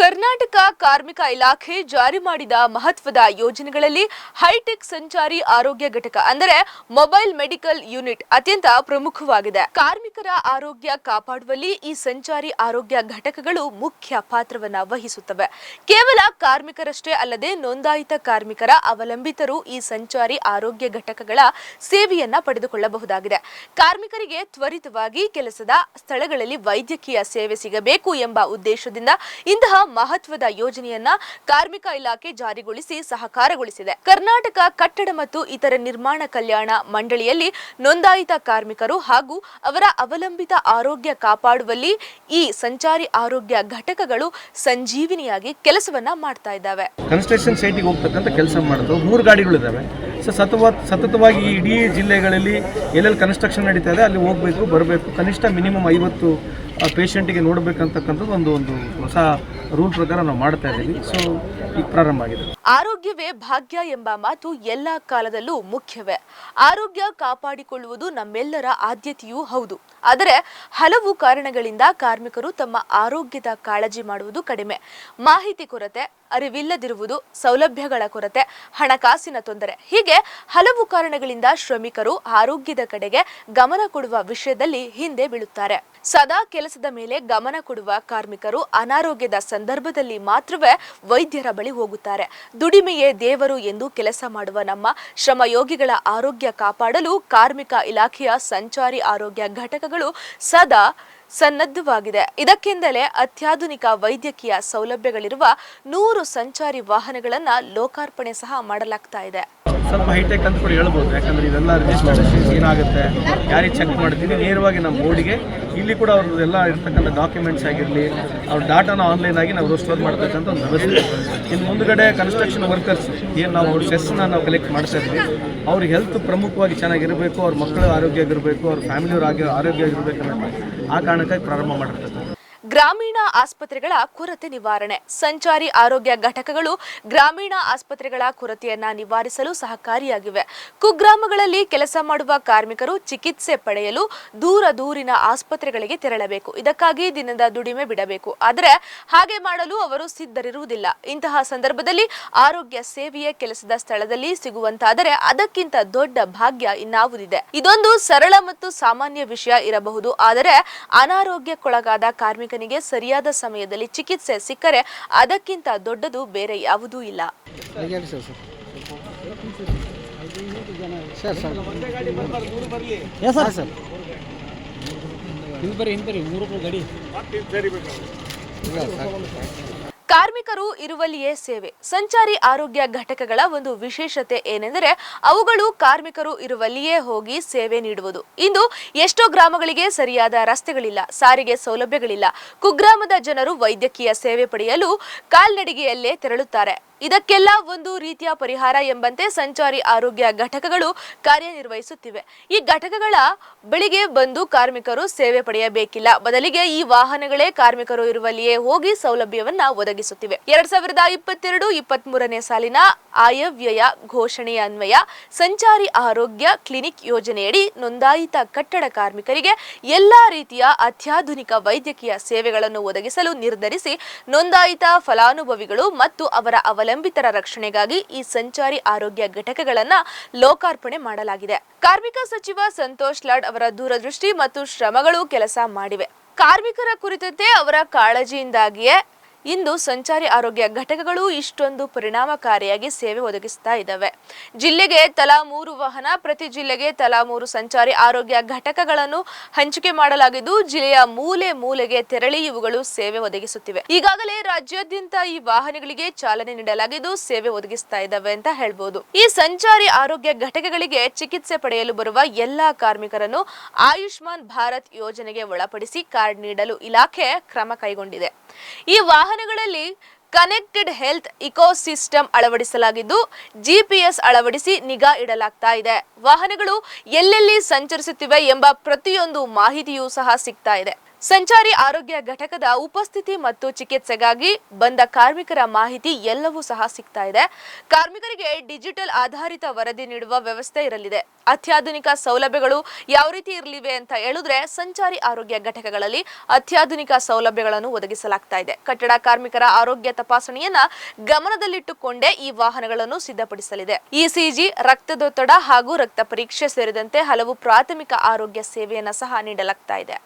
ಕರ್ನಾಟಕ ಕಾರ್ಮಿಕ ಇಲಾಖೆ ಜಾರಿ ಮಾಡಿದ ಮಹತ್ವದ ಯೋಜನೆಗಳಲ್ಲಿ ಹೈಟೆಕ್ ಸಂಚಾರಿ ಆರೋಗ್ಯ ಘಟಕ ಅಂದರೆ ಮೊಬೈಲ್ ಮೆಡಿಕಲ್ ಯೂನಿಟ್ ಅತ್ಯಂತ ಪ್ರಮುಖವಾಗಿದೆ. ಕಾರ್ಮಿಕರ ಆರೋಗ್ಯ ಕಾಪಾಡುವಲ್ಲಿ ಈ ಸಂಚಾರಿ ಆರೋಗ್ಯ ಘಟಕಗಳು ಮುಖ್ಯ ಪಾತ್ರವನ್ನ ವಹಿಸುತ್ತವೆ. ಕೇವಲ ಕಾರ್ಮಿಕರಷ್ಟೇ ಅಲ್ಲದೆ ನೋಂದಾಯಿತ ಕಾರ್ಮಿಕರ ಅವಲಂಬಿತರು ಈ ಸಂಚಾರಿ ಆರೋಗ್ಯ ಘಟಕಗಳ ಸೇವೆಯನ್ನ ಪಡೆದುಕೊಳ್ಳಬಹುದಾಗಿದೆ. ಕಾರ್ಮಿಕರಿಗೆ ತ್ವರಿತವಾಗಿ ಕೆಲಸದ ಸ್ಥಳಗಳಲ್ಲಿ ವೈದ್ಯಕೀಯ ಸೇವೆ ಸಿಗಬೇಕು ಎಂಬ ಉದ್ದೇಶದಿಂದ ಇಂತಹ ಮಹತ್ವದ ಯೋಜನೆಯನ್ನ ಕಾರ್ಮಿಕ ಇಲಾಖೆ ಜಾರಿಗೊಳಿಸಿ ಸಹಕಾರಗೊಳಿಸಿದೆ. ಕರ್ನಾಟಕ ಕಟ್ಟಡ ಮತ್ತು ಇತರ ನಿರ್ಮಾಣ ಕಲ್ಯಾಣ ಮಂಡಳಿಯಲ್ಲಿ ನೋಂದಾಯಿತ ಕಾರ್ಮಿಕರು ಹಾಗೂ ಅವರ ಅವಲಂಬಿತ ಆರೋಗ್ಯ ಕಾಪಾಡುವಲ್ಲಿ ಈ ಸಂಚಾರಿ ಆರೋಗ್ಯ ಘಟಕಗಳು ಸಂಜೀವಿನಿಯಾಗಿ ಕೆಲಸವನ್ನ ಮಾಡ್ತಾ ಇದ್ದಾವೆ. ಕನ್ಸ್ಟ್ರಕ್ಷನ್ ಸೈಟಿಗೆ ಹೋಗ್ತಕ್ಕಂಥ ಕೆಲಸ ಮಾಡೋದು ಮೂರು ಗಾಡಿಗಳಿದ್ದಾವೆ ಸೊ ಸತತ ಸತತವಾಗಿ ಈ ಇಡೀ ಜಿಲ್ಲೆಗಳಲ್ಲಿ ಎಲ್ಲೆಲ್ಲಿ ಕನ್ಸ್ಟ್ರಕ್ಷನ್ ನಡೀತಾ ಇದೆ, ಅಲ್ಲಿ ಹೋಗಬೇಕು, ಬರಬೇಕು. ಕನಿಷ್ಠ ಮಿನಿಮಮ್ ಐವತ್ತು ಪೇಷಂಟಿಗೆ ನೋಡಬೇಕಂತಕ್ಕಂಥದ್ದು ಒಂದು ಒಂದು ಹೊಸ ರೂಲ್ ಪ್ರಕಾರ ನಾವು ಮಾಡ್ತಾ ಇದ್ದೀವಿ. ಸೊ ಈಗ ಪ್ರಾರಂಭ ಆಗಿದೆ. ಆರೋಗ್ಯವೇ ಭಾಗ್ಯ ಎಂಬ ಮಾತು ಎಲ್ಲ ಕಾಲದಲ್ಲೂ ಮುಖ್ಯವೇ. ಆರೋಗ್ಯ ಕಾಪಾಡಿಕೊಳ್ಳುವುದು ನಮ್ಮೆಲ್ಲರ ಆದ್ಯತೆಯೂ ಹೌದು. ಆದರೆ ಹಲವು ಕಾರಣಗಳಿಂದ ಕಾರ್ಮಿಕರು ತಮ್ಮ ಆರೋಗ್ಯದ ಕಾಳಜಿ ಮಾಡುವುದು ಕಡಿಮೆ. ಮಾಹಿತಿ ಕೊರತೆ, ಅರಿವಿಲ್ಲದಿರುವುದು ಸೌಲಭ್ಯಗಳ ಕೊರತೆ, ಹಣಕಾಸಿನ ತೊಂದರೆ. ಹೀಗೆ ಹಲವು ಕಾರಣಗಳಿಂದ ಶ್ರಮಿಕರು ಆರೋಗ್ಯದ ಕಡೆಗೆ ಗಮನ ಕೊಡುವ ವಿಷಯದಲ್ಲಿ ಹಿಂದೆ ಬೀಳುತ್ತಾರೆ. ಸದಾ ಕೆಲಸದ ಮೇಲೆ ಗಮನ ಕೊಡುವ ಕಾರ್ಮಿಕರು ಅನಾರೋಗ್ಯದ ಸಂದರ್ಭದಲ್ಲಿ ಮಾತ್ರವೇ ವೈದ್ಯರ ಬಳಿ ಹೋಗುತ್ತಾರೆ. ದುಡಿಮೆಯೇ ದೇವರು ಎಂದು ಕೆಲಸ ಮಾಡುವ ನಮ್ಮ ಶ್ರಮಯೋಗಿಗಳ ಆರೋಗ್ಯ ಕಾಪಾಡಲು ಕಾರ್ಮಿಕ ಇಲಾಖೆಯ ಸಂಚಾರಿ ಆರೋಗ್ಯ ಘಟಕಗಳು ಸದಾ ಸನ್ನದ್ಧವಾಗಿದೆ. ಇದಕ್ಕೆಂದಲೇ ಅತ್ಯಾಧುನಿಕ ವೈದ್ಯಕೀಯ ಸೌಲಭ್ಯಗಳಿರುವ ನೂರು ಸಂಚಾರಿ ವಾಹನಗಳನ್ನು ಲೋಕಾರ್ಪಣೆ ಸಹ ಮಾಡಲಾಗ್ತಾ ಇದೆ. ಸ್ವಲ್ಪ ಹೈಟೆಕ್ ಅಂತ ಕೂಡ ಹೇಳ್ಬೋದು. ಯಾಕಂದ್ರೆ ಇದೆಲ್ಲ ರಿಜಿಸ್ಟ್ರೇಷನ್ ಏನಾಗುತ್ತೆ? ಯಾರಿಗೆ ಚೆಕ್ ಮಾಡ್ತೀನಿ? ನೇರವಾಗಿ ನಮ್ಮ ಬೋರ್ಡಿಗೆ. ಇಲ್ಲಿ ಕೂಡ ಅವ್ರದ್ದು ಎಲ್ಲ ಇರ್ತಕ್ಕಂಥ ಡಾಕ್ಯುಮೆಂಟ್ಸ್ ಆಗಿರಲಿ, ಅವ್ರ ಡಾಟಾನ ಆನ್ಲೈನ್ ಆಗಿ ನಾವು ಸ್ಟೋರ್ ಮಾಡ್ತಕ್ಕಂಥ ಒಂದು ವ್ಯವಸ್ಥೆ ಇನ್ನು ಮುಂದ್ಗಡೆ ಕನ್ಸ್ಟ್ರಕ್ಷನ್ ವರ್ಕರ್ಸ್ ಏನು ನಾವು ಅವ್ರ ಸೆಸ್ನ ನಾವು ಕಲೆಕ್ಟ್ ಮಾಡ್ತಾ ಇದ್ವಿ. ಅವ್ರ ಹೆಲ್ತ್ ಪ್ರಮುಖವಾಗಿ ಚೆನ್ನಾಗಿರಬೇಕು, ಅವ್ರ ಮಕ್ಕಳ ಆರೋಗ್ಯ ಆಗಿರಬೇಕು ಅವ್ರ ಫ್ಯಾಮಿಲಿಯವ್ರ ಆಗಿ ಆರೋಗ್ಯ ಆಗಿರ್ಬೇಕು ಅನ್ನೋ ಆ ಕಾರಣಕ್ಕಾಗಿ ಪ್ರಾರಂಭ ಮಾಡಿರ್ತಕ್ಕಂಥ ಗ್ರಾಮೀಣ ಆಸ್ಪತ್ರೆಗಳ ಕೊರತೆ ನಿವಾರಣೆ. ಸಂಚಾರಿ ಆರೋಗ್ಯ ಘಟಕಗಳು ಗ್ರಾಮೀಣ ಆಸ್ಪತ್ರೆಗಳ ಕೊರತೆಯನ್ನ ನಿವಾರಿಸಲು ಸಹಕಾರಿಯಾಗಿವೆ. ಕುಗ್ರಾಮಗಳಲ್ಲಿ ಕೆಲಸ ಮಾಡುವ ಕಾರ್ಮಿಕರು ಚಿಕಿತ್ಸೆ ಪಡೆಯಲು ದೂರ ದೂರಿನ ಆಸ್ಪತ್ರೆಗಳಿಗೆ ತೆರಳಬೇಕು. ಇದಕ್ಕಾಗಿ ದಿನದ ದುಡಿಮೆ ಬಿಡಬೇಕು. ಆದರೆ ಹಾಗೆ ಮಾಡಲು ಅವರು ಸಿದ್ಧರಿರುವುದಿಲ್ಲ. ಇಂತಹ ಸಂದರ್ಭದಲ್ಲಿ ಆರೋಗ್ಯ ಸೇವೆಯ ಕೆಲಸದ ಸ್ಥಳದಲ್ಲಿ ಸಿಗುವಂತಾದರೆ ಅದಕ್ಕಿಂತ ದೊಡ್ಡ ಭಾಗ್ಯ ಇನ್ನಾವುದಿದೆ. ಇದೊಂದು ಸರಳ ಮತ್ತು ಸಾಮಾನ್ಯ ವಿಷಯ ಇರಬಹುದು. ಆದರೆ ಅನಾರೋಗ್ಯಕ್ಕೊಳಗಾದ ಕಾರ್ಮಿಕನಿಗೆ ಸರಿಯಾದ ಸಮಯದಲ್ಲಿ ಚಿಕಿತ್ಸೆ ಸಿಕ್ಕರೆ ಅದಕ್ಕಿಂತ ದೊಡ್ಡದು ಬೇರೆ ಯಾವುದೂ ಇಲ್ಲ. ಮೂರು ಕಾರ್ಮಿಕರು ಇರುವಲ್ಲಿಯೇ ಸೇವೆ. ಸಂಚಾರಿ ಆರೋಗ್ಯ ಘಟಕಗಳ ಒಂದು ವಿಶೇಷತೆ ಏನೆಂದರೆ ಅವುಗಳು ಕಾರ್ಮಿಕರು ಇರುವಲ್ಲಿಯೇ ಹೋಗಿ ಸೇವೆ ನೀಡುವುದು. ಇಂದು ಎಷ್ಟೋ ಗ್ರಾಮಗಳಿಗೆ ಸರಿಯಾದ ರಸ್ತೆಗಳಿಲ್ಲ, ಸಾರಿಗೆ ಸೌಲಭ್ಯಗಳಿಲ್ಲ. ಕುಗ್ರಾಮದ ಜನರು ವೈದ್ಯಕೀಯ ಸೇವೆ ಪಡೆಯಲು ಕಾಲ್ನಡಿಗೆಯಲ್ಲೇ ತೆರಳುತ್ತಾರೆ. ಇದಕ್ಕೆಲ್ಲ ಒಂದು ರೀತಿಯ ಪರಿಹಾರ ಎಂಬಂತೆ ಸಂಚಾರಿ ಆರೋಗ್ಯ ಘಟಕಗಳು ಕಾರ್ಯನಿರ್ವಹಿಸುತ್ತಿವೆ. ಈ ಘಟಕಗಳ ಬಳಿಗೆ ಬಂದು ಕಾರ್ಮಿಕರು ಸೇವೆ ಪಡೆಯಬೇಕಿಲ್ಲ. ಬದಲಿಗೆ ಈ ವಾಹನಗಳೇ ಕಾರ್ಮಿಕರು ಇರುವಲ್ಲಿಯೇ ಹೋಗಿ ಸೌಲಭ್ಯವನ್ನ ಒದಗಿಸುತ್ತಿವೆ. ಎರಡ್ ಸಾವಿರದ ಇಪ್ಪತ್ತೆರಡು ಇಪ್ಪತ್ತ್ ಮೂರನೇ ಸಾಲಿನ ಆಯವ್ಯಯ ಘೋಷಣೆಯ ಅನ್ವಯ, ಸಂಚಾರಿ ಆರೋಗ್ಯ ಕ್ಲಿನಿಕ್ ಯೋಜನೆಯಡಿ ನೋಂದಾಯಿತ ಕಟ್ಟಡ ಕಾರ್ಮಿಕರಿಗೆ ಎಲ್ಲಾ ರೀತಿಯ ಅತ್ಯಾಧುನಿಕ ವೈದ್ಯಕೀಯ ಸೇವೆಗಳನ್ನು ಒದಗಿಸಲು ನಿರ್ಧರಿಸಿ ನೋಂದಾಯಿತ ಫಲಾನುಭವಿಗಳು ಮತ್ತು ಅವರ ಅವಲಂಬಿತರ ರಕ್ಷಣೆಗಾಗಿ ಈ ಸಂಚಾರಿ ಆರೋಗ್ಯ ಘಟಕಗಳನ್ನು ಲೋಕಾರ್ಪಣೆ ಮಾಡಲಾಗಿದೆ. ಕಾರ್ಮಿಕ ಸಚಿವ ಸಂತೋಷ್ ಲಾಡ್ ಅವರ ದೂರದೃಷ್ಟಿ ಮತ್ತು ಶ್ರಮಗಳು ಕೆಲಸ ಮಾಡಿವೆ. ಕಾರ್ಮಿಕರ ಕುರಿತಂತೆ ಅವರ ಕಾಳಜಿಯಿಂದಾಗಿಯೇ ಇಂದು ಸಂಚಾರಿ ಆರೋಗ್ಯ ಘಟಕಗಳು ಇಷ್ಟೊಂದು ಪರಿಣಾಮಕಾರಿಯಾಗಿ ಸೇವೆ ಒದಗಿಸ್ತಾ ಇದ್ದಾವೆ. ಜಿಲ್ಲೆಗೆ ತಲಾ ಮೂರು ವಾಹನ, ಪ್ರತಿ ಜಿಲ್ಲೆಗೆ ತಲಾ ಮೂರು ಸಂಚಾರಿ ಆರೋಗ್ಯ ಘಟಕಗಳನ್ನು ಹಂಚಿಕೆ ಮಾಡಲಾಗಿದ್ದು, ಜಿಲ್ಲೆಯ ಮೂಲೆ ಮೂಲೆಗೆ ತೆರಳಿ ಇವುಗಳು ಸೇವೆ ಒದಗಿಸುತ್ತಿವೆ. ಈಗಾಗಲೇ ರಾಜ್ಯಾದ್ಯಂತ ಈ ವಾಹನಗಳಿಗೆ ಚಾಲನೆ ನೀಡಲಾಗಿದ್ದು, ಸೇವೆ ಒದಗಿಸ್ತಾ ಇದ್ದಾವೆ ಅಂತ ಹೇಳ್ಬೋದು. ಈ ಸಂಚಾರಿ ಆರೋಗ್ಯ ಘಟಕಗಳಿಗೆ ಚಿಕಿತ್ಸೆ ಪಡೆಯಲು ಬರುವ ಎಲ್ಲಾ ಕಾರ್ಮಿಕರನ್ನು ಆಯುಷ್ಮಾನ್ ಭಾರತ್ ಯೋಜನೆಗೆ ಒಳಪಡಿಸಿ ಕಾರ್ಡ್ ನೀಡಲು ಇಲಾಖೆ ಕ್ರಮ ಕೈಗೊಂಡಿದೆ. ಈ ವಾಹನಗಳಲ್ಲಿ ಕನೆಕ್ಟೆಡ್ ಹೆಲ್ತ್ ಇಕೋಸಿಸ್ಟಮ್ ಅಳವಡಿಸಲಾಗಿದ್ದು, ಜಿಪಿಎಸ್ ಅಳವಡಿಸಿ ನಿಗಾ ಇಡಲಾಗ್ತಾ ಇದೆ. ವಾಹನಗಳು ಎಲ್ಲೆಲ್ಲಿ ಸಂಚರಿಸುತ್ತಿವೆ ಎಂಬ ಪ್ರತಿಯೊಂದು ಮಾಹಿತಿಯೂ ಸಹ ಸಿಗ್ತಾ ಇದೆ. ಸಂಚಾರಿ ಆರೋಗ್ಯ ಘಟಕದ ಉಪಸ್ಥಿತಿ ಮತ್ತು ಚಿಕಿತ್ಸೆಗಾಗಿ ಬಂದ ಕಾರ್ಮಿಕರ ಮಾಹಿತಿ ಎಲ್ಲವೂ ಸಹ ಸಿಗ್ತಾ ಇದೆ. ಕಾರ್ಮಿಕರಿಗೆ ಡಿಜಿಟಲ್ ಆಧಾರಿತ ವರದಿ ನೀಡುವ ವ್ಯವಸ್ಥೆ ಇರಲಿದೆ. ಅತ್ಯಾಧುನಿಕ ಸೌಲಭ್ಯಗಳು ಯಾವ ರೀತಿ ಇರಲಿವೆ ಅಂತ ಹೇಳಿದ್ರೆ ಸಂಚಾರಿ ಆರೋಗ್ಯ ಘಟಕಗಳಲ್ಲಿ ಅತ್ಯಾಧುನಿಕ ಸೌಲಭ್ಯಗಳನ್ನು ಒದಗಿಸಲಾಗ್ತಾ ಇದೆ. ಕಟ್ಟಡ ಕಾರ್ಮಿಕರ ಆರೋಗ್ಯ ತಪಾಸಣೆಯನ್ನ ಗಮನದಲ್ಲಿಟ್ಟುಕೊಂಡೇ ಈ ವಾಹನಗಳನ್ನು ಸಿದ್ಧಪಡಿಸಲಿದೆ. ಇಸಿಜಿ, ರಕ್ತದೊತ್ತಡ ಹಾಗೂ ರಕ್ತ ಪರೀಕ್ಷೆ ಸೇರಿದಂತೆ ಹಲವು ಪ್ರಾಥಮಿಕ ಆರೋಗ್ಯ ಸೇವೆಯನ್ನ ಸಹ ನೀಡಲಾಗ್ತಾ ಇದೆ.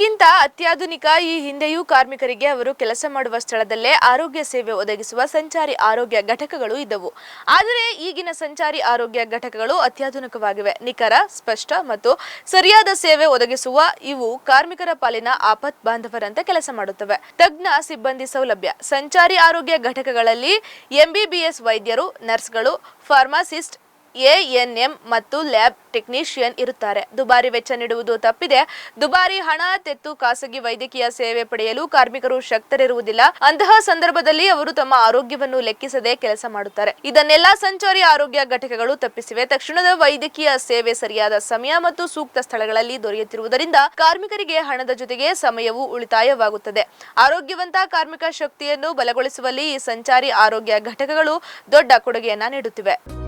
ಹಿಂದಿನದ್ದಕ್ಕಿಂತ ಅತ್ಯಾಧುನಿಕ ಈ ಹಿಂದೆಯೂ ಕಾರ್ಮಿಕರಿಗೆ ಅವರು ಕೆಲಸ ಮಾಡುವ ಸ್ಥಳದಲ್ಲೇ ಆರೋಗ್ಯ ಸೇವೆ ಒದಗಿಸುವ ಸಂಚಾರಿ ಆರೋಗ್ಯ ಘಟಕಗಳು ಇದ್ದವು. ಆದರೆ ಈಗಿನ ಸಂಚಾರಿ ಆರೋಗ್ಯ ಘಟಕಗಳು ಅತ್ಯಾಧುನಿಕವಾಗಿವೆ. ನಿಖರ, ಸ್ಪಷ್ಟ ಮತ್ತು ಸರಿಯಾದ ಸೇವೆ ಒದಗಿಸುವ ಇವು ಕಾರ್ಮಿಕರ ಪಾಲಿನ ಆಪತ್ ಬಾಂಧವರಂತೆ ಕೆಲಸ ಮಾಡುತ್ತವೆ. ತಜ್ಞ ಸಿಬ್ಬಂದಿ ಸೌಲಭ್ಯ. ಸಂಚಾರಿ ಆರೋಗ್ಯ ಘಟಕಗಳಲ್ಲಿ ಎಂಬಿಬಿಎಸ್ ವೈದ್ಯರು, ನರ್ಸ್ಗಳು, ಫಾರ್ಮಾಸಿಸ್ಟ್ ಎಎನ್ಎಂ ಮತ್ತು ಲ್ಯಾಬ್ ಟೆಕ್ನಿಷಿಯನ್ ಇರುತ್ತಾರೆ. ದುಬಾರಿ ವೆಚ್ಚ ನೀಡುವುದು ತಪ್ಪಿದೆ. ದುಬಾರಿ ಹಣ, ತೆತ್ತು, ಖಾಸಗಿ ವೈದ್ಯಕೀಯ ಸೇವೆ ಪಡೆಯಲು ಕಾರ್ಮಿಕರು ಶಕ್ತರಿರುವುದಿಲ್ಲ. ಅಂತಹ ಸಂದರ್ಭದಲ್ಲಿ ಅವರು ತಮ್ಮ ಆರೋಗ್ಯವನ್ನು ಲೆಕ್ಕಿಸದೆ ಕೆಲಸ ಮಾಡುತ್ತಾರೆ. ಇದನ್ನೆಲ್ಲ ಸಂಚಾರಿ ಆರೋಗ್ಯ ಘಟಕಗಳು ತಪ್ಪಿಸಿವೆ. ತಕ್ಷಣದ ವೈದ್ಯಕೀಯ ಸೇವೆ ಸರಿಯಾದ ಸಮಯ ಮತ್ತು ಸೂಕ್ತ ಸ್ಥಳಗಳಲ್ಲಿ ದೊರೆಯುತ್ತಿರುವುದರಿಂದ ಕಾರ್ಮಿಕರಿಗೆ ಹಣದ ಜೊತೆಗೆ ಸಮಯವೂ ಉಳಿತಾಯವಾಗುತ್ತದೆ. ಆರೋಗ್ಯವಂತ ಕಾರ್ಮಿಕ ಶಕ್ತಿಯನ್ನು ಬಲಗೊಳಿಸುವಲ್ಲಿ ಈ ಸಂಚಾರಿ ಆರೋಗ್ಯ ಘಟಕಗಳು ದೊಡ್ಡ ಕೊಡುಗೆಯನ್ನ ನೀಡುತ್ತಿವೆ.